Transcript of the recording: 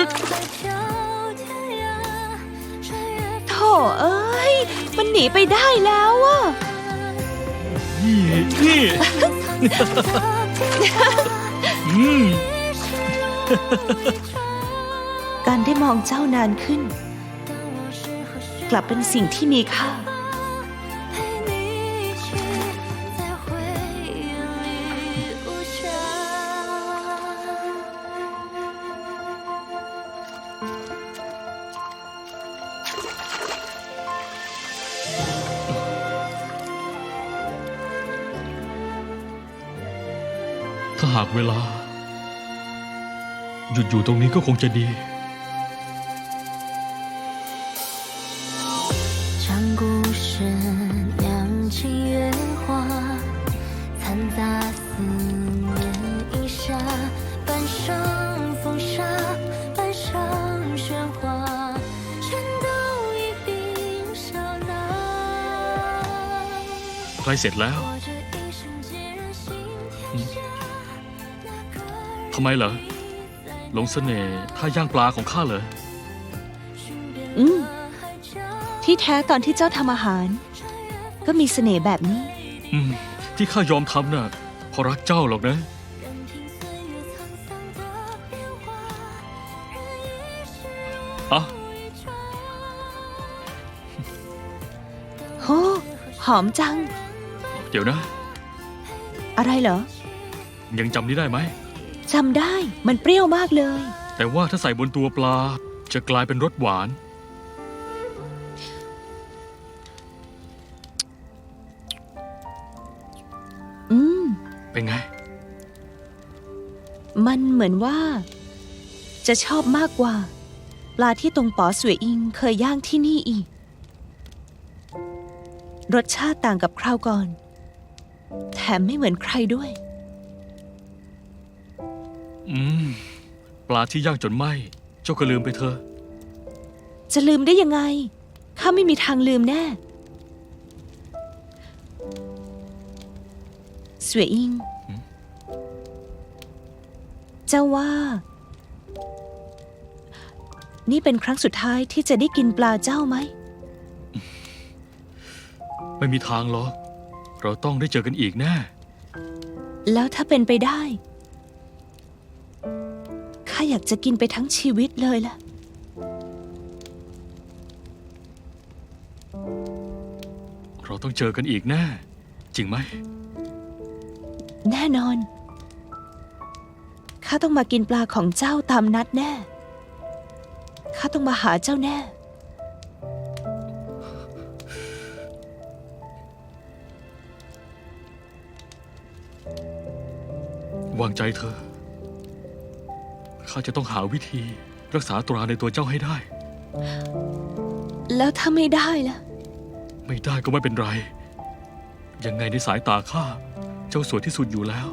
ดึกโถเอ้ย มันหนีไปได้แล้วอะนี่นี่การได้มองเจ้านานขึ้น กลับเป็นสิ่งที่มีค่า ถ้าหากเวลา หยุดอยู่ตรงนี้ก็คงจะดี 唱故事，酿情月花，掺杂思念一夏，半生 ใกล้เสร็จแล้วทำไมเหรอหลงเสน่ห์ท่าย่างปลาของข้าเลยอืมที่แท้ตอนที่เจ้าทำอาหาร ก็มีเสน่ห์แบบนี้ อืม ที่ข้ายอมทำน่ะเพราะรักเจ้าหรอกนะ อะโหหอมจัง เดี๋ยวนะ อะไรเหรอ ยังจำนี้ได้ไหม จำได้ มันเปรี้ยวมากเลย แต่ว่าถ้าใส่บนตัวปลาจะกลายเป็นรสหวาน อืม เป็นไง มันเหมือนว่า จะชอบมากกว่า ปลาที่ตรงป๋อสวยอิงเคยย่างที่นี่อีก รสชาติต่างกับคราวก่อน แถมไม่เหมือนใครด้วย อืม ปลาที่ย่างจนไหมเจ้าก็ลืมไปเถอะ จะลืมได้ยังไง ข้าไม่มีทางลืมแน่สวยอิงหืมเจ้าว่า นี่เป็นครั้งสุดท้ายที่จะได้กินปลาเจ้าไหม ไม่มีทางหรอก เราต้องได้เจอกันอีกแน่ แล้วถ้าเป็นไปได้ ข้าอยากจะกินไปทั้งชีวิตเลยล่ะ เราต้องเจอกันอีกแน่ จริงไหม แน่นอน ข้าต้องมากินปลาของเจ้าตามนัดแน่ ข้าต้องมาหาเจ้าแน่ วางใจเธอ ข้าจะต้องหาวิธีรักษาตราในตัวเจ้าให้ได้ แล้วถ้าไม่ได้ล่ะ ไม่ได้ก็ไม่เป็นไร ยังไงในสายตาข้า เจ้าสวยที่สุดอยู่แล้ว